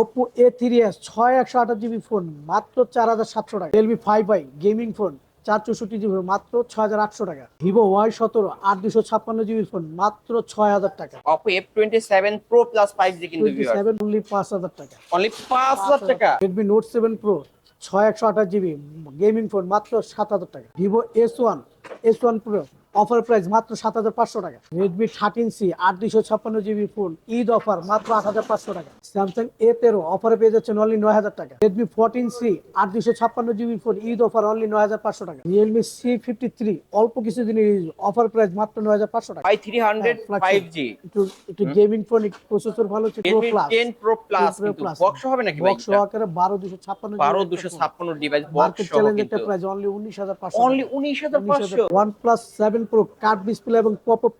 Oppo A three S ছয় একশো আঠাশ জিবি ফোন মাত্র চার হাজার সাতশো টাকা। Realme five i gaming phone চার চৌষট্টি জিবি মাত্র ছয় হাজার আটশো টাকা। ভিভো ওয়াই সতেরো আট দুশো ছাপ্পান্ন জিবি ফোন মাত্র ছয় হাজার টাকা। Oppo F twenty seven pro plus five G কিন্তু সেভেন অনলি পাঁচ হাজার টাকা। অনলি পাঁচ হাজার টাকা। রেডমি নোট সেভেন প্রো ছয় একশো আঠাশ জিবি গেমিং ফোন মাত্র সাত হাজার টাকা। Vivo S one S one pro offer price মাত্র সাত হাজার পাঁচশো টাকা। রেডমি থার্টিন সি আট দুশো ছাপ্পান্ন জিবি ফোন ঈদ অফার মাত্র আট হাজার পাঁচশো টাকা। স্যামসাং এ তেরো অফারে পেয়ে যাচ্ছেন অনলি নয় হাজার টাকা। রেডমি ফোরটিন সি আট দুশো ছাপ্পান্ন GB phone Eid offer only নয় হাজার পাঁচশো টাকা। রিয়েলমি সি ফিফটি থ্রি অল্প কিছু দিনের অফার প্রাইস মাত্র নয় হাজার পাঁচশো টাকা। Five three hundred five G একটু একটু গেমিং ফোন প্রসেসর ভালো হচ্ছে pro plus ten pro plus Pro কিন্তু Plus। বক্স হবে নাকি বক্স সহকারে বারো দুশো ছাপ্পান্ন বারো দুশো ছাপ্পান্ন ডিভাইস বক্স চ্যালেঞ্জ একটা প্রাইস অনলি উনিশ হাজার পাঁচশো অনলি উনিশ হাজার পাঁচশো। OnePlus seven pro card display এবং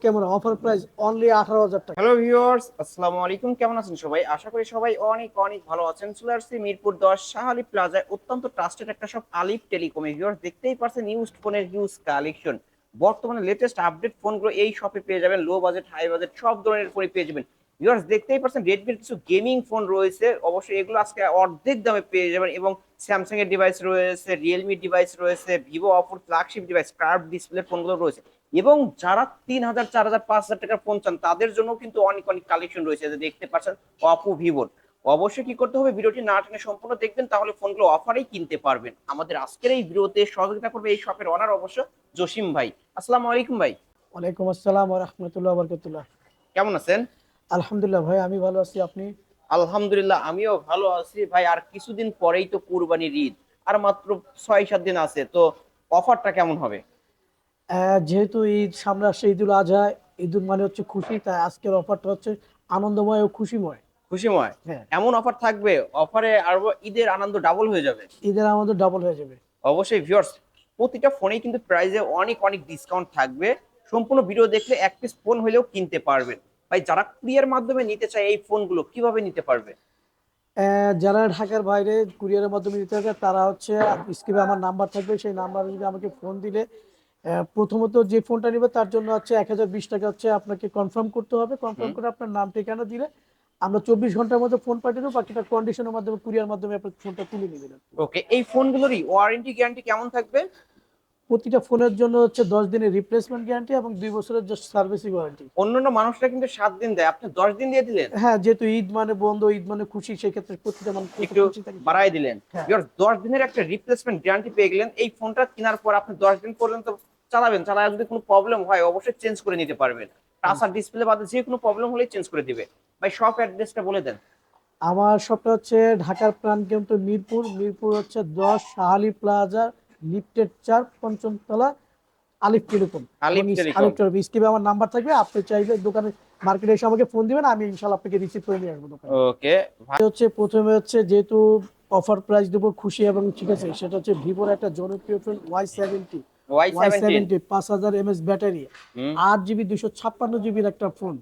ক্যামেরা অফার প্রাইস অনলি আঠারো হাজার টাকা। হ্যালো ভিউয়ার্স আসসালামু আলাইকুম। কেমন আছেন সবাই? আশা করি সবাই অনেক অনেক ভালো আছেন। চলে মিরপুর দশ, শাহালি প্লাজায় অত্যন্ত ট্রাস্টেড একটা সব আলিফ টেলিকমে ভিউয়ার্স দেখতেই পারছেন নিউজ ফোনের হিউজ কালেকশন বর্তমানে লেটেস্ট আপডেট ফোনগুলো এই শপে পেয়ে যাবেন লো বাজেট হাই বাজেট সব ধরনের ফোনই পেয়ে যাবেন। ভিউয়ার্স দেখতেই পারছেন রেডমির কিছু গেমিং ফোন রয়েছে। অবশ্যই এগুলো আজকে অর্ধেক দামে পেয়ে যাবেন এবং স্যামসাং এর ডিভাইস রয়েছে রিয়েলমি ডিভাইস রয়েছে ভিভো অপর ফ্ল্যাগশিপ ডিভাইস কার্ভ ডিসপ্লে ফোনগুলো রয়েছে। এবং যারা তিন হাজার চার হাজার পাঁচ হাজার টাকার ফোন চান তাদের জন্য কিন্তু অনেক অনেক কালেকশন রয়েছে দেখতে পাচ্ছেন অপো ভিভোর অবশ্যই কি করতে হবে? ভিডিওটি না টেনে সম্পূর্ণ দেখবেন তাহলে ফোনগুলো অফারেই কিনতে পারবেন। আমাদের আজকের এই ভিডিওতে সহযোগিতা করবে এই শপের অনার অবশ্য জসিম ভাই। আসসালামু আলাইকুম ভাই। ওয়ালাইকুম আসসালাম রহমতুল্লাহ বরকতুল্লাহ কেমন আছেন? আলহামদুলিল্লাহ ভাই আমি ভালো আছি। আপনি? আলহামদুলিল্লাহ আমিও ভালো আছি ভাই। আর কিছুদিন পরেই তো কুরবানির ঈদ আর মাত্র ছয় সাত দিন আছে। তো অফারটা কেমন হবে? যেহেতু ঈদ সামনে আসছে ঈদুল আজহা ঈদুল মানে হচ্ছে খুশি তাই আজকের অফারটা হচ্ছে আনন্দময় ও খুশিময়। খুশিময়? হ্যাঁ। এমন অফার থাকবে অফারে আর ঈদের আনন্দ ডাবল হয়ে যাবে? ঈদের আনন্দ ডাবল হয়ে যাবে। অবশ্যই ভিউয়ার্স প্রতিটা ফোনেই কিন্তু প্রাইসে অনেক অনেক ডিসকাউন্ট থাকবে। সম্পূর্ণ ভিডিও দেখলে এক পিস ফোন হলেও কিনতে পারবেন। ভাই যারা কুরিয়ার মাধ্যমে নিতে চায় এই ফোনগুলো কীভাবে নিতে পারবে? যারা ঢাকার বাইরে কুরিয়ারের মাধ্যমে নিতে হবে তারা হচ্ছে স্ক্রিনে আমার নাম্বার থাকবে সেই নাম্বারে যদি আমাকে ফোন দিলে প্রথমত যে ফোনটা নেবে তার জন্য হচ্ছে এক হাজার বিশ টাকা হচ্ছে আপনাকে কনফার্ম করতে হবে। কনফার্ম করে আপনার নাম ঠিকানা দিলে আমরা চব্বিশ ঘণ্টার মধ্যে ফোন পাঠিয়ে দেবো বাকিটা কন্ডিশনের মাধ্যমে কুরিয়ার মাধ্যমে আপনার ফোনটা তুলে নেবেন। ওকে এই ফোনগুলোরই ওয়ারেন্টি গ্যারান্টি কেমন থাকবে? প্রতিটা ফোনের জন্য হচ্ছে দশ দিনের রিপ্লেসমেন্ট গ্যারান্টি এবং দুই বছরের সার্ভিসিং ওয়ারেন্টি অন্যান্য মানুষরা কিন্তু সাত দিন দেয়। আপনি দশ দিন দিয়ে দিলেন। হ্যাঁ যেহেতু ঈদ মানে বন্ধ ঈদ মানে খুশি সেক্ষেত্রে প্রতিটা মানুষ একটু বাড়াই দিলেন। হ্যাঁ। দশ দিনের একটা রিপ্লেসমেন্ট গ্যারান্টি পেয়ে গেলেন। এই ফোনটা কেনার পর আপনি দশ দিন পর্যন্ত চালাবেন। চালায় যদি কোনো প্রবলেম হয় অবশ্যই চেঞ্জ করে নিতে পারবেন। আর ডিসপ্লে বাদে যে কোনো প্রবলেম হলেই চেঞ্জ করে দিবে। ভাই শপ অ্যাড্রেসটা বলে দেন। আমার শপটা হচ্ছে ঢাকার প্রাণ প্রাণকেন্দ্র মিরপুর। মিরপুর হচ্ছে দশ শাহালি প্লাজা লিফটেড চার পঞ্চম তলা আলিফ টেলিকম। আলিফ টেলিকম। আমার নাম্বার থাকবে আপনি চাইলে দোকানে মার্কেটে এসে আমাকে ফোন দিবেন আমি ইনশাল্লাহ আপনাকে রিসিভ করে নিয়ে আসব দোকানে। ওকে হচ্ছে প্রথমে হচ্ছে যেহেতু অফার প্রাইস দেবো খুশি এবং ঠিক আছে সেটা হচ্ছে ভিভোর একটা জনপ্রিয় phone Y seventy Y Y seventy পাঁচ হাজার এমএস ব্যাটারি। আট জিবি দুশো ছাপ্পান্ন জিবির একটা ফোন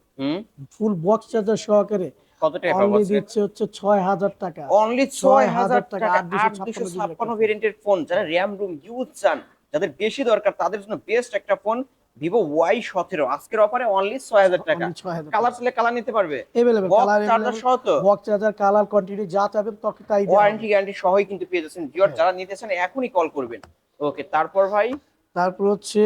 ফুল বক্স চার্জার সহকারে। কত টাকা পাবো দিচ্ছে হচ্ছে টাকা। অনলি টাকা ভেরিয়েন্টের ফোন যারা র্যাম রুম ইউজ চান যাদের বেশি দরকার তাদের জন্য বেস্ট একটা ফোন ভিভো ওয়াই সতেরো। আজকের অফারে অনলি ছয় হাজার টাকা। কালার ছেলে কালার নিতে পারবে। বক্স কালার চার্জার কোয়ান্টিটি যা চাবেন তাই ওয়ারেন্টি গ্যারান্টি সহই কিন্তু পেয়ে যাচ্ছেন। হ্যাঁ। যারা নিতে চান এখনই কল করবেন। ওকে তারপর ভাই তারপর হচ্ছে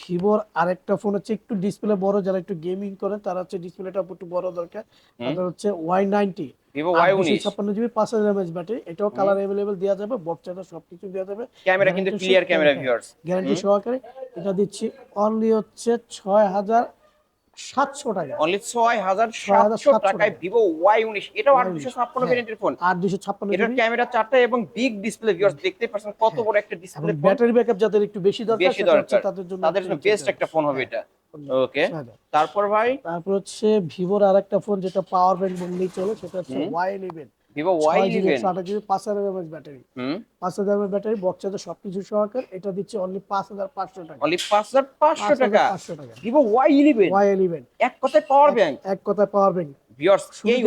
ভিভোর আরেকটা ফোন হচ্ছে একটু ডিসপ্লে বড় যারা একটু গেমিং করে তারা হচ্ছে ডিসপ্লেটা একটু বড় দরকার। তারপর তাদের হচ্ছে ওয়াই নাইনটি ভিভো ওয়াই উনিশ। ছাপ্পান্ন জিবি পাঁচ হাজার এমএচ ব্যাটারি এটাও কালার অ্যাভেলেবেল দেওয়া যাবে বক্স চার্জার সবকিছু দেওয়া যাবে। ক্যামেরা কিন্তু ক্লিয়ার ক্যামেরা। ভিউয়ার্স গ্যারান্টি সহকারে এটা দিচ্ছি অনলি হচ্ছে ছয় হাজার সাতশো টাকা। অনলি ছয় হাজার 6,700 সাতশো টাকায় ভিভো ওয়াই উনিশ। এটাও আট Y19 দুশো ছাপ্পান্ন হ্যাঁ। ফোন আর দুশো ছাপ্পান্ন এটার ক্যামেরা চারটা এবং বিগ ডিসপ্লে ভিউয়ার্স দেখতে পাচ্ছেন কত হ্যাঁ। বড় একটা ডিসপ্লে ব্যাটারি ব্যাকআপ যাদের একটু বেশি দরকার বেশি দরকার। তাদের জন্য তাদের জন্য বেস্ট একটা ফোন হবে এটা। ওকে তারপর ভাই? তারপর হচ্ছে ভিভোর আর একটা ফোন যেটা পাওয়ার ব্যাংক বললেই চলে সেটা হচ্ছে। Y eleven Vivo Y eleven আঠাশ জিবি পাঁচ হাজার এমএচ ব্যাটারি পাঁচ হাজার এমএচ ব্যাটারি বক্স সবকিছু সহকারে এটা দিচ্ছে অনলি পাঁচ হাজার পাঁচশো টাকা। অনলি পাঁচ হাজার পাঁচশো টাকা? পাঁচশো টাকা। Vivo Y eleven Y eleven এক কথায় পাওয়ার ব্যাংক এক কথায় পাওয়ার ব্যাংক ভিউয়ার্স এই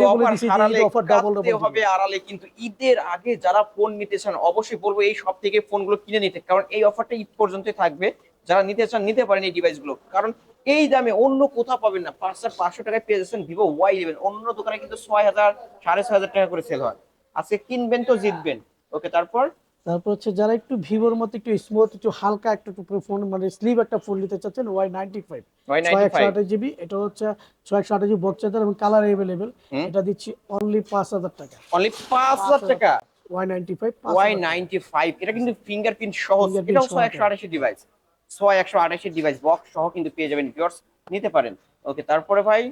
অফার কাটতে হবে আড়ালে কিন্তু ঈদের আগে যারা ফোন নিতে চান অবশ্যই বলব এই সব থেকে ফোনগুলো কিনে নিতে। কারণ এই অফারটা ঈদ পর্যন্তই থাকবে। যারা নিতে চান নিতে পারেন এই ডিভাইসগুলো কারণ এই দামে অন্য কোথাও পাবেন না। পাঁচ হাজার পাঁচশো টাকায় পেয়ে যাচ্ছেন ভিভো ওয়াই ইলেভেন অন্য দোকানে কিন্তু ছয় হাজার সাড়ে ছয় হাজার টাকা করে সেল হয়। আজকে কিনবেন তো জিতবেন। ওকে তারপর? তারপর হচ্ছে যারা একটু ভিভোর মতো একটু স্মুথ একটু হালকা একটু ফোন মানে স্লিভ একটা ফোন নিতে চাচ্ছেন ওয়াই নাইনটি ফাইভ জিবি এটা হচ্ছে ছয় একশো আঠাশ জিবি বক্সাদার এবং কালার অ্যাভেলেবেল এটা দিচ্ছি অনলি পাঁচ হাজার টাকা। অনলি পাঁচ হাজার টাকা? Y ninety five Y ninety five এটা কিন্তু ফিঙ্গারপ্রিন্ট সহ এটাও ছয় একশো আঠাশি ডিভাইস ছয় একশো আঠাশি ডিভাইস বক্স সহ কিন্তু পেয়ে যাবেন ভিউয়ার্স নিতে পারেন। ওকে তারপরে ভাই?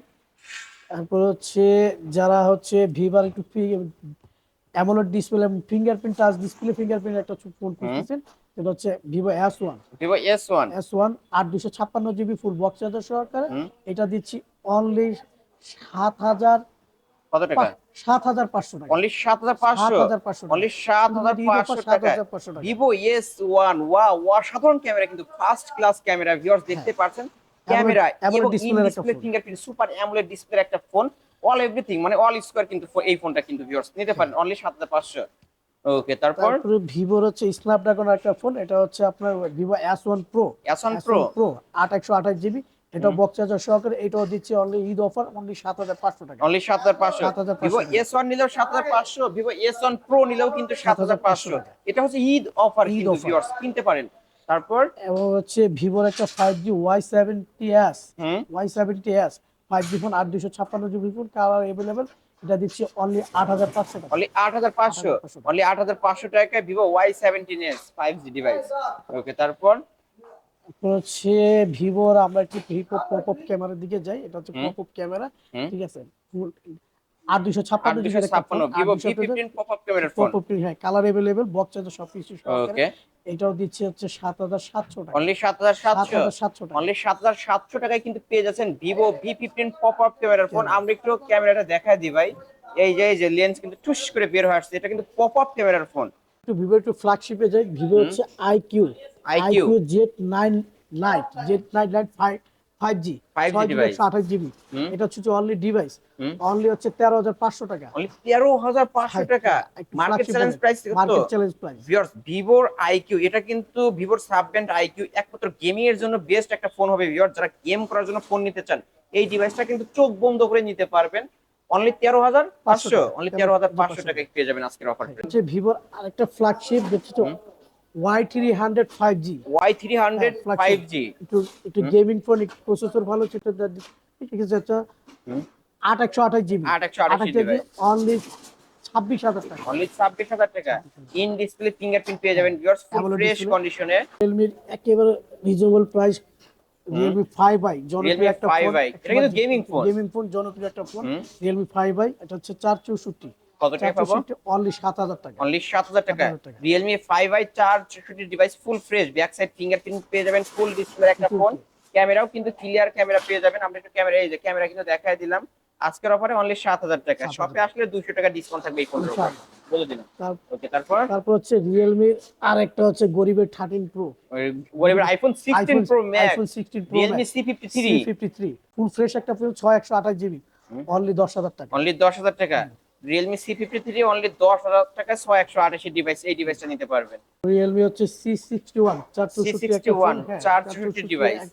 তারপর হচ্ছে যারা হচ্ছে ভিভার একটু AMOLED display fingerprint touch display fingerprint একটা ফোন খুঁজতেছেন সেটা হচ্ছে Vivo S one Vivo S one S one আট দুশো ছাপ্পান্ন জিবি ফুল বক্স চার্জার সহকারে। এটা দিচ্ছি অনলি সাত হাজার কত টাকা? সাত হাজার পাঁচশো টাকা। অনলি সাত হাজার পাঁচশো? সাত হাজার পাঁচশো অনলি সাত হাজার পাঁচশো টাকা। টাকা। ভিভো ক্যামেরা কিন্তু ফার্স্ট ক্লাস ক্যামেরা ভিউয়ার্স দেখতে ক্যামেরা এবং display fingerprint super AMOLED display একটা ফোন অল এভরিথিং মানে অল স্কোয়ার কিন্তু এই ফোনটা কিন্তু ভিউয়ার্স নিতে পারেন। অনলি সাত হাজার পাঁচশো। ওকে তারপর? ভিভোর হচ্ছে স্ন্যাপড্রাগন একটা ফোন এটা হচ্ছে আপনার ভিভো এস ওয়ান প্রো আট একশো আঠাশ জিবি এটা বক্স চার্জার সহকারে এটাও দিচ্ছে অনলি ঈদ অফার অনলি সাত হাজার পাঁচশো টাকা। অনলি সাত হাজার পাঁচশো। 7,500 ভিভো এস ওয়ান নিলেও সাত হাজার পাঁচশো ভিভো এস ওয়ান প্রো নিলেও কিন্তু সাত হাজার পাঁচশো এটা হচ্ছে ঈদ অফার ঈদ কিন্তু। ভিউয়ার্স কিনতে পারেন। তারপর? এবং হচ্ছে ভিভোর একটা five G Y seventy S হুম। Y seventy S five G phone আট দুশো ছাপ্পান্ন জিবি ফোন কালার অ্যাভেলেবেল এটা দিচ্ছি অনলি আট হাজার পাঁচশো টাকা। অনলি আট হাজার পাঁচশো। 8,500 অনলি আট হাজার পাঁচশো টাকায় Vivo Y seventeen S five G device okay তারপর? তারপর হচ্ছে ভিভোর আমরা একটু ভিভো পপ আপ ক্যামেরার দিকে যাই। এটা হচ্ছে হুম। পপ আপ ক্যামেরা ঠিক আছে? আট দুশো ছাপ্পান্ন দুশো ছাপ্পান্ন Vivo V fifteen pop up ক্যামেরার ফোন হ্যাঁ কালার অ্যাভেলেবেল বক্স চার্জার সবকিছু সহকারে। ওকে এটাও দিচ্ছে হচ্ছে সাত হাজার সাতশো টাকা। অনলি সাত হাজার সাত সাতশো হাজার সাতশো টাকা। অনলি সাত হাজার সাতশো টাকায় কিন্তু পেয়ে যাচ্ছেন Vivo V fifteen pop up ক্যামেরার ফোন আমরা একটু ক্যামেরাটা দেখা দিই ভাই। এই যে এই যে লেন্স কিন্তু টুস করে বের হয়ে আসছে। এটা কিন্তু পপ আপ ক্যামেরার ফোন একটু ভিভো একটু ফ্ল্যাগশিপে যাই ভিভো হচ্ছে I Q IQ Z nine lite Z nine lite five five G 5G আঠাশ জিবি এটা হচ্ছে অনলি ডিভাইস অনলি হচ্ছে তেরো হাজার পাঁচশো টাকা। তেরো হাজার পাঁচশো টাকা। Market challenge price market challenge price viewers ভিভোর আইকিউ এটা কিন্তু ভিভোর সাব ব্র্যান্ড আইকিউ একমাত্র গেমিং এর জন্য বেস্ট একটা ফোন হবে যারা গেম করার জন্য ফোন নিতে চান এই ডিভাইসটা কিন্তু চোখ বন্ধ করে নিতে পারবেন। অনলি তেরো হাজার পাঁচশো অনলি তেরো হাজার পাঁচশো টাকায় পেয়ে যাবেন আজকের অফার হচ্ছে ভিভোর আরেকটা ফ্ল্যাগশিপ দেখছি Y three hundred five G Y three hundred five G একটু একটু গেমিং ফোন প্রসেসর ভালো সেটা ঠিক আছে এটা আট একশো আঠাশ জিবি 828 জিবি। অনলি ছাব্বিশ হাজার টাকা। অনলি ছাব্বিশ হাজার টাকা। ইন ডিসপ্লে ফিঙ্গারপ্রিন্ট পেয়ে যাবেন। Viewers full fresh. কন্ডিশনে রিয়েলমির একেবারে রিজনেবল প্রাইস ফাইভ আই জনপ্রিয় একটা ফোন এটা কিন্তু gaming phone। গেমিং ফোন জনপ্রিয় একটা ফোন। এটা হচ্ছে চার চৌষট্টি। কত টাকা পাবো? অনলি টাকা। অনলি সাত হাজার টাকা। 7,000 টাকা। রিয়েলমি ফাইভ আই চার চৌষট্টি device full fresh back side fingerprint পেয়ে যাবেন ফুল ডিসপ্লে একটা ফোন ক্যামেরাও কিন্তু ক্লিয়ার ক্যামেরা পেয়ে যাবেন। আমরা একটু ক্যামেরা এই যে ক্যামেরা কিন্তু দেখাই দিলাম। আজকের অফারে অনলি সাত হাজার টাকা। 7,000 শপে আসলে দুশো টাকা ডিসকাউন্ট থাকবে এই ফোনের বলে দিলাম। ওকে তারপর? তারপর হচ্ছে রিয়েলমির আর একটা হচ্ছে গরিবের থার্টিন প্রো গরিবের iPhone sixteen pro max iPhone sixteen pro Realme C fifty three fifty three full fresh একটা ফোন ছয় একশো আঠাশ জিবি অনলি দশ হাজার টাকা। অনলি দশ হাজার টাকা। Realme C fifty three only দশ হাজার টাকা ছয় একশো আঠাশি ডিভাইস এই ডিভাইসটা নিতে পারবেন। রিয়েলমি হচ্ছে সি সিক্সটি ওয়ান চার চৌষট্টি একটা ফোন C61, 464 device।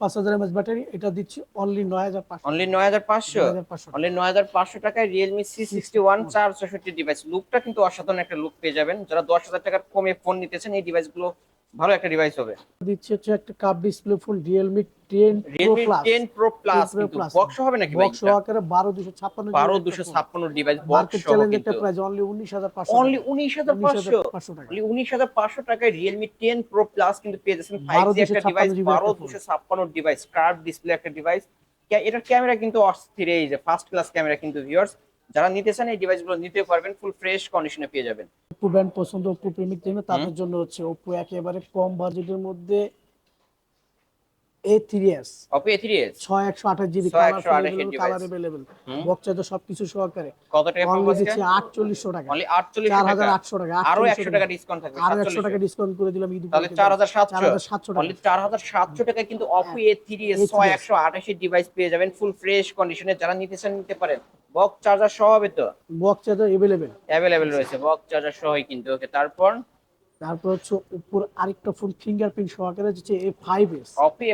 পাঁচ হাজার এমএস ব্যাটারি এটা দিচ্ছি অনলি নয় হাজার পাঁচশো। অনলি নয় হাজার পাঁচশো? 9,500 অনলি নয় হাজার পাঁচশো টাকায় রিয়েলমি সি সিক্সটি ওয়ান চার চৌষট্টি ডিভাইস লুকটা কিন্তু অসাধারণ একটা লুক পেয়ে যাবেন। যারা দশ হাজার টাকার কমে ফোন নিতেছেন এই ডিভাইসগুলো ভালো একটা ডিভাইস হবে। দিচ্ছে হচ্ছে একটা cup display Realme plus ten pro plus 10 Pro Plus। Box হবে নাকি বক্স সহকারে বারো দুশো ছাপ্পান্ন বারো দুশো ছাপ্পান্ন ডিভাইস বক্স সহ কিন্তু। প্রাইস অনলি উনিশ হাজার পাঁচশো অনলি উনিশ হাজার পাঁচশো। পাঁচশো টাকা। অনলি উনিশ হাজার পাঁচশো টাকায় রিয়েলমি টেন প্রো প্লাস কিন্তু পেয়ে যাচ্ছেন। ফাইভ জি একটা ডিভাইস GB বারো একটা phone। দুশো ছাপ্পান্ন ডিভাইস কার্ভ ডিসপ্লে একটা ডিভাইস এটার ক্যামেরা কিন্তু অস্থির। এই যে ফার্স্ট ক্লাস ক্যামেরা কিন্তু ভিউয়ার্স যারা নিতে চান এই ডিভাইসগুলো নিতে পারবেন ফুল ফ্রেশ কন্ডিশনে পেয়ে যাবেন। ওপো ব্র্যান্ড পছন্দ ওপো প্রেমিক দেখবে তাদের জন্য হচ্ছে ওপো একেবারে কম বাজেটের মধ্যে A three S Oppo A three S ছয় একশো আঠাশ জিবি 628 device। কালার হুম। বক্স চার্জার সবকিছু সহকারে। কত টাকা পাবো আজকে দিচ্ছি আটচল্লিশশো টাকা। অনলি আটচল্লিশ চার হাজার টাকা আটশো টাকা আরও 4800 একশো টাকা ডিসকাউন্ট থাকবে আরও একশো টাকা ডিসকাউন্ট করে দিলাম ঈদ তাহলে উপলক্ষে চার হাজার চার সাতশো টাকা। অনলি চার হাজার সাতশো টাকায় কিন্তু থ্রি A3s ছয় একশো আঠাশি ডিভাইস পেয়ে যাবেন ফুল ফ্রেশ কন্ডিশনে যারা নিতে চান নিতে পারেন। বক্স চার্জার সহ হবে তো? বক্স চার্জার অ্যাভেলেবেল রয়েছে বক্স চার্জার সহই কিন্তু ওকে তারপর? তারপর হচ্ছে উপর আরেকটা ফোন ফিঙ্গারপ্রিন্ট সহকারে অপি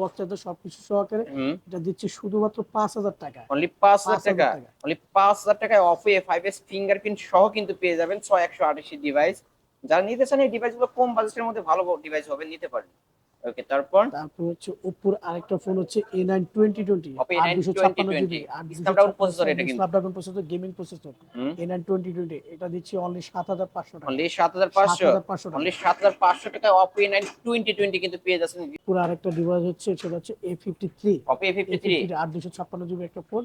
বক্স চার্জার সবকিছু সহকারে। এটা দিচ্ছে শুধুমাত্র পাঁচ হাজার টাকা। অনলি পাঁচ হাজার 5,000 টাকা। অনলি পাঁচ হাজার টাকায় Oppo A five S fingerprint সহ কিন্তু পেয়ে যাবেন ছয় একশো আটাশি ডিভাইস যারা নিতে চান এই ডিভাইসগুলো কম বাজেটের মধ্যে ভালো ডিভাইস হবে নিতে পারেন। ওকে তারপর? তারপর হচ্ছে উপর আরেকটা ফোন হচ্ছে A nine twenty twenty Oppo A9 দুশো ছাপ্পান্ন 2020 জিবি Snapdragon processor এটা কিন্তু। স্ন্যাপড্রাগন প্রসেসর গেমিং প্রসেসর হুম। এ নাইন টোয়েন্টি টোয়েন্টি এটা দিচ্ছে অনলি সাত হাজার পাঁচশো টাকা। অনলি সাত হাজার পাঁচশো? 7,500 টাকা। অনলি সাত হাজার পাঁচশো টাকায় Oppo A nine twenty twenty কিন্তু পেয়ে যাচ্ছেন। পুরো আরেকটা ডিভাইস হচ্ছে সেটা হচ্ছে A fifty three Oppo A fifty three আট জিবি একটা ফোন।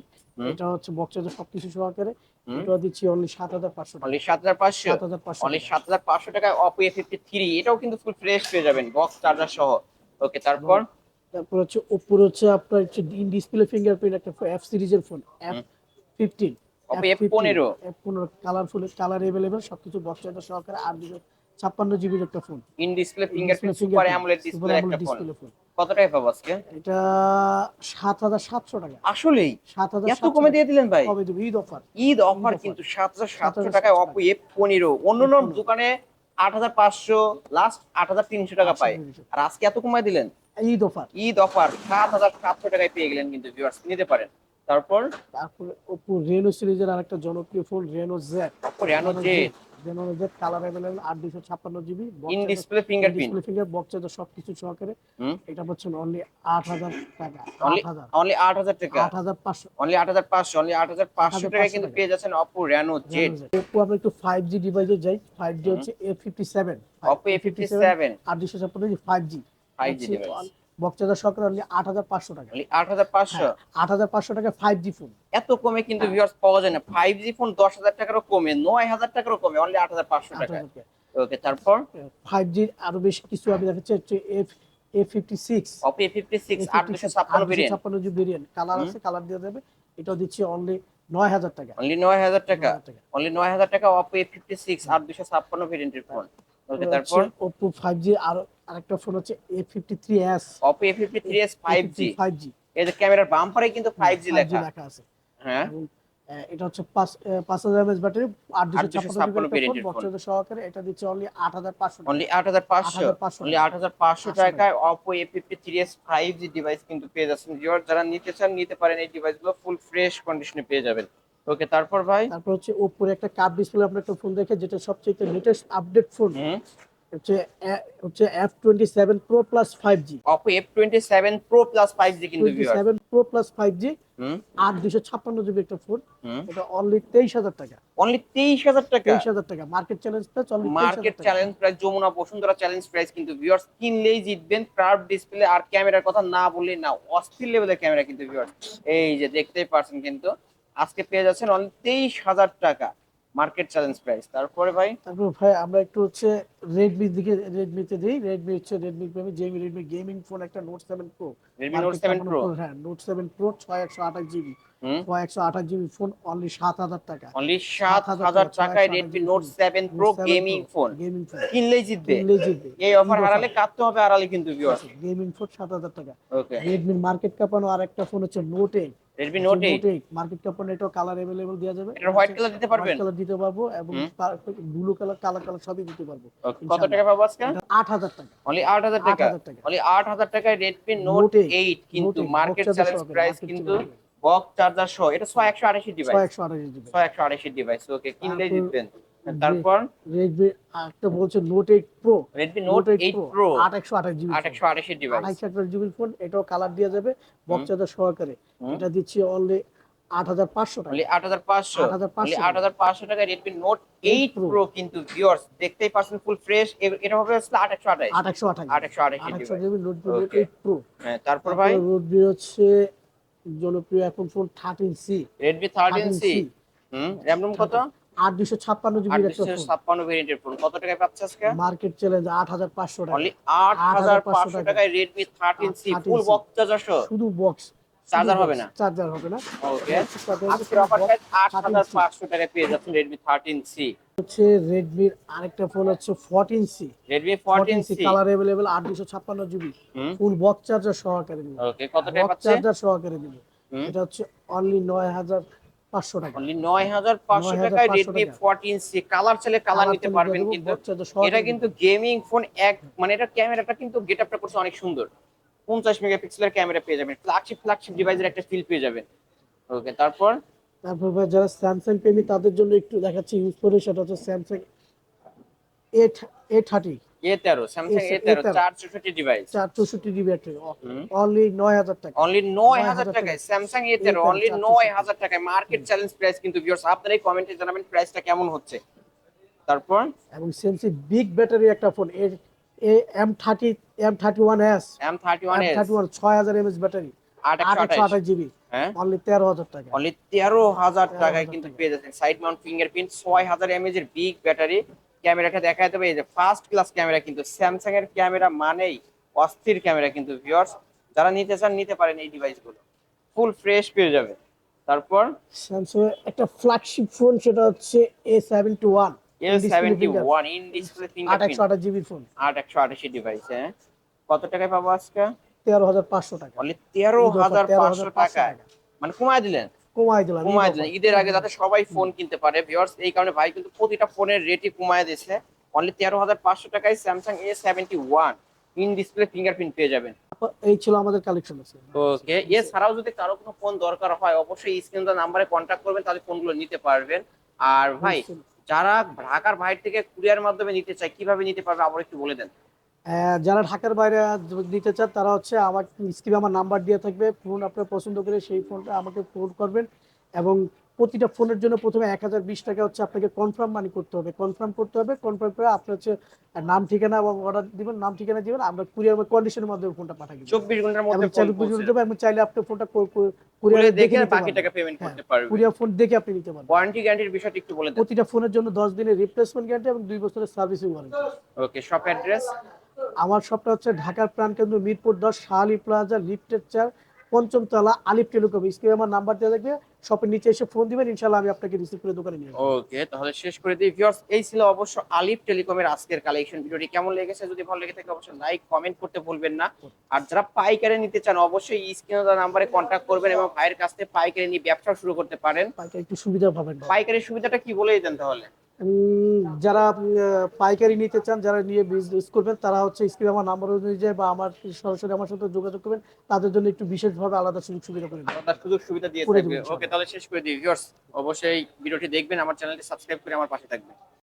এটা হচ্ছে বক্স চার্জার সবকিছু সহকারে। এটা দিচ্ছি অনলি সাত হাজার পাঁচশো টাকা। অনলি সাত হাজার পাঁচশো? সাত হাজার পাঁচশো অনলি সাত হাজার পাঁচশো টাকায় অপো এ ফিফটি থ্রি এটাও কিন্তু ফুল ফ্রেশ পেয়ে যাবেন বক্স চার্জার সহ। ওকে তারপর? তারপর হচ্ছে ওপোর হচ্ছে আপনার হচ্ছে ইন ডিসপ্লে ফিঙ্গারপ্রিন্ট একটা এফ সিরিজের phone F fifteen Oppo F15 F পনেরো কালারফুল কালার এভেলেবেল সবকিছু বক্স চার্জার সহকারে আট দুশো ছাপ্পান্ন জিবির একটা phone in display fingerprint super AMOLED display একটা ফোন কত টাকা পাবো আজকে? এটা সাত হাজার সাতশো টাকা। আসলেই? সাত হাজার এত কমে দিয়ে দিলেন ভাই? কবে দেবো ঈদ অফার। ঈদ অফার কিন্তু সাত হাজার সাতশো 7,700 টাকায় অপো এফ পনেরো। অন্য অন্য দোকানে আট হাজার পাঁচশো লাস্ট আট হাজার তিনশো টাকা পায়। আর আজকে এত কমায় দিলেন? ঈদ অফার। ঈদ অফার সাত হাজার সাতশো টাকায় পেয়ে গেলেন কিন্তু ভিউয়ার্স নিতে পারেন। তারপর? তারপরে ওপো রেনো সিরিজের আরেকটা জনপ্রিয় phone Reno Z Reno Z Reno Z colour দুশো ছাপ্পান্ন GB in display fingerprint display finger box charger সবকিছু সহকারে। এটা হচ্ছে অনলি আট হাজার টাকা অনলি আট হাজার। অনলি আট হাজার টাকা? আট হাজার পাঁচশো। অনলি আট হাজার পাঁচশো অনলি আট হাজার পাঁচশো 8,500 টাকায় কিন্তু। পেয়ে যাচ্ছেন অপো রেনো জেড ওপো আমরা একটু ফাইভ জি ডিভাইসে যাই ফাইভ জি হচ্ছে A fifty seven Oppo A fifty seven আট দুশো ছাপ্পান্ন G five G 5G device। সহকারে অনলি আট হাজার পাঁচশো টাকা। আট হাজার পাঁচশো? আট হাজার পাঁচশো টাকা ফাইভ জি ফোন এত কমে কিন্তু ভিউয়ার্স পাওয়া যায় না। ফাইভ জি ফোন দশ হাজার টাকারও কমে নয় হাজার টাকারও কমে অনলি আট হাজার পাঁচশো আট টাকা। ওকে তারপর? ফাইভ জির আরও বেশি কিছু আমি দেখাচ্ছি হচ্ছে F A fifty six Oppo A fifty six আট দুশো ছাপ্পান্ন ভেরিয়েন্ট ছাপ্পান্ন জি ভেরিয়েন্ট কালার আছে কালার দিয়ে দেবে। এটাও দিচ্ছি অনলি নয় হাজার টাকা। অনলি নয় হাজার টাকা? অনলি নয় হাজার টাকা অপো এ ফিফটি সিক্স আট দুশো ছাপ্পান্ন ভেরিয়েন্টের ফোন ওকে তারপর? ওপো ফাইভ জি আর আরেকটা ফোন হচ্ছে A fifty three S Oppo A fifty three S five G five G এই যে ক্যামেরার বাম্পারে কিন্তু ফাইভ জি লেখা। লেখা আছে। হ্যাঁ। এটা হচ্ছে পাঁচ হাজার এমএস ব্যাটারি আট দুশো 8,256 ছাপ্পান্ন variant এর বক্স phone। সহকারে এটা দিচ্ছে অনলি আট হাজার পাঁচশো অনলি আট হাজার পাঁচশো। 8,500 অনলি আট হাজার পাঁচশো টাকায় Oppo A fifty three S five G device কিন্তু পেয়ে যাচ্ছেন। যারা নিতে চান নিতে পারেন এই ডিভাইসগুলো ফুল ফ্রেশ কন্ডিশনে পেয়ে যাবেন। ওকে তারপর ভাই? তারপর হচ্ছে ওপোর একটা কাপ ডিসপ্লে আপনার একটা ফোন দেখে যেটা সবচেয়ে লেটেস্ট আপডেট ফোন হচ্ছে হচ্ছে F twenty seven pro plus five G Oppo F twenty seven pro plus five G কিন্তু seven pro plus five G আট দুশো ছাপ্পান্ন জিবি একটা ফোন এটা অনলি তেইশ হাজার টাকা। অনলি তেইশ হাজার টাকা? তেইশ হাজার টাকা। Market challenge price only market challenge price Jamuna Bashundhara challenge price কিন্তু ভিউয়ার্স কিনলেই জিতবেন কার্ভ ডিসপ্লে আর ক্যামেরার কথা না বললেই না অস্থির লেভেলের ক্যামেরা কিন্তু ভিউয়ার্স এই যে দেখতেই পারছেন কিন্তু আজকে পেয়ে যাচ্ছেন অনলি তেইশ হাজার টাকা। মার্কেট চ্যালেঞ্জ প্রাইস তারপরে ভাই? তারপর ভাই আমরা একটু হচ্ছে রেডমি দিকে রেডমিতে দেই। রেডমি হচ্ছে রেডমি প্রেমী জেমি রেডমি গেমিং ফোন একটা note seven pro Redmi note seven pro হ্যাঁ নোট সেভেন প্রো ছয় একশো আঠাশ জিবি হুম ছয় একশো আঠাশ জিবি ফোন অনলি সাত হাজার টাকা অনলি সাত হাজার টাকায় Redmi Note seven pro gaming phone gaming phone কিনলেই জিতবে কিনলেই জিতবে এই অফার হারালে কাটতে হবে হারালে কিন্তু ভিউয়ার্স গেমিং ফোন সাত হাজার টাকা ওকে রেডমির মার্কেট কাপানো আর একটা ফোন হচ্ছে Note eight Redmi Note eight market কাপানো এটাও কালার अवेलेबल দেওয়া যাবে এটার হোয়াইট কালার দিতে পারবেন কালার দিতে পারবো এবং হুম। ব্লু কালার কালার কালার সবই দিতে পারবো Okay, কত টাকা পাবো আজকে আট হাজার টাকা অনলি আট হাজার টাকা 8,000 টাকা। অনলি আট হাজার টাকায় Redmi Note Note eight, eight কিন্তু Note eight, market box charger challenge সহকারে, প্রাইস market কিন্তু charger। বক্স চার্জার সহ এটা ছয় একশো আড়াইশি ছয় ডিভাইস একশো আঠাশ জিবি ছয় একশো আড়াইশি ডিভাইস ওকে তারপর জিতবেন তারপর? রেডমি একটা বলছে note eight pro Redmi note eight pro আট একশো আঠাশ জিবি আট একশো আড়াইশি ডিভাইস আঠাশ আঠাশ জিবি ফোন এটাও কালার দেওয়া যাবে বক্স চার্জার সহকারে। এটা দিচ্ছি অনলি টাকা। অনলি আট হাজার পাঁচশো? 8,500 অনলি আট হাজার পাঁচশো টাকায় Redmi note eight Pro। Pro কিন্তু ভিউয়ার্স দেখতেই পাচ্ছেন ফুল ফ্রেশ এটা হবে হ্যাঁ তারপর ভাই? রোডবি হচ্ছে জনপ্রিয় এখন phone thirteen C Redmi thirteen C হুম র্যাম ROM কত? আট দুশো ছাপ্পান্ন আট একটা ফোন ছাপ্পান্ন ভেরিয়েন্টের ফোন কত টাকায় পাচ্ছে আজকে? মার্কেট চ্যালেঞ্জ আট হাজার পাঁচশো টাকা। অনলি আট হাজার পাঁচশো 8,500 টাকায় Redmi thirteen C 13C full box charger শুধু বক্স Charger হবে না? চার্জার হবে না। ওকে আজকের অফার প্রাইস আট 13C হাজার পাঁচশো টাকায় পেয়ে যাচ্ছেন থার্টিন সি হচ্ছে রেডমির আরেকটা ফোন হচ্ছে fourteen C Redmi colour available আট জিবি ফুল বক্স চার্জার সহকারে দিবে। ওকে কত টাকা বক্স পাচ্ছে? চার্জার সহকারে দিবে। এটা হচ্ছে অনলি নয় হাজার পাঁচশো টাকা। অনলি নয় হাজার পাঁচশো টাকায় 9,500 রেডমি টাকা। ফোরটিন কালার কালার নিতে পারবেন কিন্তু এটা কিন্তু গেমিং ফোন এক মানে এটা ক্যামেরাটা কিন্তু গেট আপটা করছে অনেক সুন্দর। পঞ্চাশ মেগাপিক্সেলের ক্যামেরা পেয়ে যাবেন। ফ্ল্যাগশিপ ফ্ল্যাগশিপ ডিভাইসের একটা ফিল পেয়ে যাবেন। ওকে তারপর? তারপর ভাই যারা স্যামসাং প্রেমী তাদের জন্য একটু দেখাচ্ছি ইউজ করে সেটা হচ্ছে স্যামসাং এইট থার্টি এ তেরো স্যামসাং এ A13 তেরো চার চৌষট্টি ডিভাইস চার চৌষট্টি ব্যাটারি অনলি নয় হাজার টাকা। অনলি নয় হাজার টাকায়। স্যামসাং এ তেরো অনলি নয় হাজার টাকায়। মার্কেট চ্যালেঞ্জ প্রাইস কিন্তু ভিউয়ার্স আপনারাই কমেন্টে জানাবেন প্রাইসটা কেমন হচ্ছে। তারপর? এবং সেমসি বিগ ব্যাটারি একটা ফোন এর M thirty M thirty one S M thirty one M thirty one ছয় হাজার এমএস ব্যাটারি একশো আঠাশ। জিবি হ্যাঁ। অনলি তেরো হাজার টাকা। অনলি তেরো হাজার টাকায় কিন্তু পেয়ে যাচ্ছেন। সাইড মাউন্ট ফিঙ্গারপ্রিন্ট ছয় হাজার এমএজ এর বিগ ব্যাটারি ক্যামেরাটা দেখা যাবে এই যে ফার্স্ট ক্লাস ক্যামেরা কিন্তু স্যামসাং এর ক্যামেরা মানেই অস্থির ক্যামেরা কিন্তু ভিউয়ার্স যারা নিতে চান নিতে পারেন এই ডিভাইসগুলো ফুল ফ্রেশ পেয়ে যাবে। তারপর? স্যামসাং একটা ফ্ল্যাগশিপ ফোন সেটা হচ্ছে A seventy one in display phone device হ্যাঁ কত টাকায় পাবো আজকে? টাকা। 13,500 মানে কমায় দিলেন? কমাই দিলাম কমায় দিলেন। ঈদের আগে যাতে সবাই ফোন কিনতে পারে ভিউয়ার্স এই কারণে ভাই কিন্তু প্রতিটা ফোনের রেটই কমায় দিয়েছে। অনলি তেরো হাজার পাঁচশো টাকায় ইন ডিসপ্লে ফিঙ্গারপ্রিন্ট পেয়ে যাবেন। এই ছিল আমাদের কালেকশন আছে। ওকে এছাড়াও যদি কারও কোনো ফোন দরকার হয় অবশ্যই স্ক্রিন নাম্বারে কন্ট্যাক্ট করবেন ফোনগুলো নিতে পারবেন। আর ভাই যারা ঢাকার বাইরে থেকে কুরিয়ার মাধ্যমে নিতে চায়, কীভাবে নিতে পারবে? আবার একটু বলে দেন। যারা ঢাকার বাইরে নিতে চান, তারা হচ্ছে আমার স্ক্রিনে আমার নাম্বার দিয়ে থাকবে। ফোন আপনার পছন্দ করে সেই ফোনটা আমাকে ফোন করবেন এবং প্রতিটা ফোনের জন্য প্রথমে এক হাজার বিশ টাকা হচ্ছে আপনাকে কনফার্ম মানি করতে হবে। কনফার্ম করতে হবে কনফার্ম করে আপনার হচ্ছে নাম ঠিকানা এবং অর্ডার দিবেন নাম ঠিকানা দিবেন আমরা কুরিয়ার কন্ডিশনের মাধ্যমে ফোনটা পাঠাই চব্বিশ ঘণ্টার মধ্যে চাইলে ফোন বুঝে নিতে পারবেন এবং চাইলে আপনি ফোনটা কুরিয়ারে দেখে বাকি টাকা পেমেন্ট হ্যাঁ, করতে পারবেন। কুরিয়ার ফোন দেখে আপনি নিতে পারবেন। ওয়ারেন্টি গ্যারান্টির বিষয়টা একটু বলে দেন। প্রতিটা ফোনের জন্য দশ দিনের রিপ্লেসমেন্ট গ্যারান্টি এবং দুই বছরের servicing warranty okay shop address আমার শপটা হচ্ছে ঢাকার প্রাণকেন্দ্র মিরপুর দশ শাহালি প্লাজা লিফটের চার পঞ্চম তলা আলিপ টেলিকম স্ক্রিনে আমার নাম্বার দেওয়া থাকবে। শপের নিচে এসে ফোন দিবেন ইনশাআল্লাহ আমি আপনাকে রিসিভ করে দোকানে নিয়ে যাব ওকে তাহলে শেষ করে দিই। ভিউয়ার্স এই ছিল অবশ্য আলিফ টেলিকমের আজকের কালেকশন ভিডিওটি কেমন লেগেছে যদি ভালো লেগে থাকে অবশ্যই লাইক কমেন্ট করতে ভুলবেন না। আর যারা পাইকারে নিতে চান অবশ্যই স্ক্রিনে দেওয়া নম্বরে কন্ট্যাক্ট করবেন এবং ভাইয়ের কাছ থেকে পাইকারে নিয়ে ব্যবসা শুরু করতে পারেন। পাইকারি একটু সুবিধা পাবেন। পাইকারের সুবিধাটা কি বলেই দেন তাহলে? যারা পাইকারি নিতে চান যারা নিয়ে বিজনেস করবেন তারা হচ্ছে স্ক্রিনে আমার নাম্বার অনুযায়ী বা আমার সরাসরি আমার সাথে যোগাযোগ করবেন। তাদের জন্য একটু বিশেষভাবে আলাদা সুযোগ সুবিধা করে আলাদা সুযোগ সুবিধা দিয়ে থাকবে। ওকে তাহলে শেষ করে দিই। ভিউয়ার্স অবশ্যই ভিডিওটি দেখবেন আমার চ্যানেলটি সাবস্ক্রাইব করে আমার পাশে থাকবেন।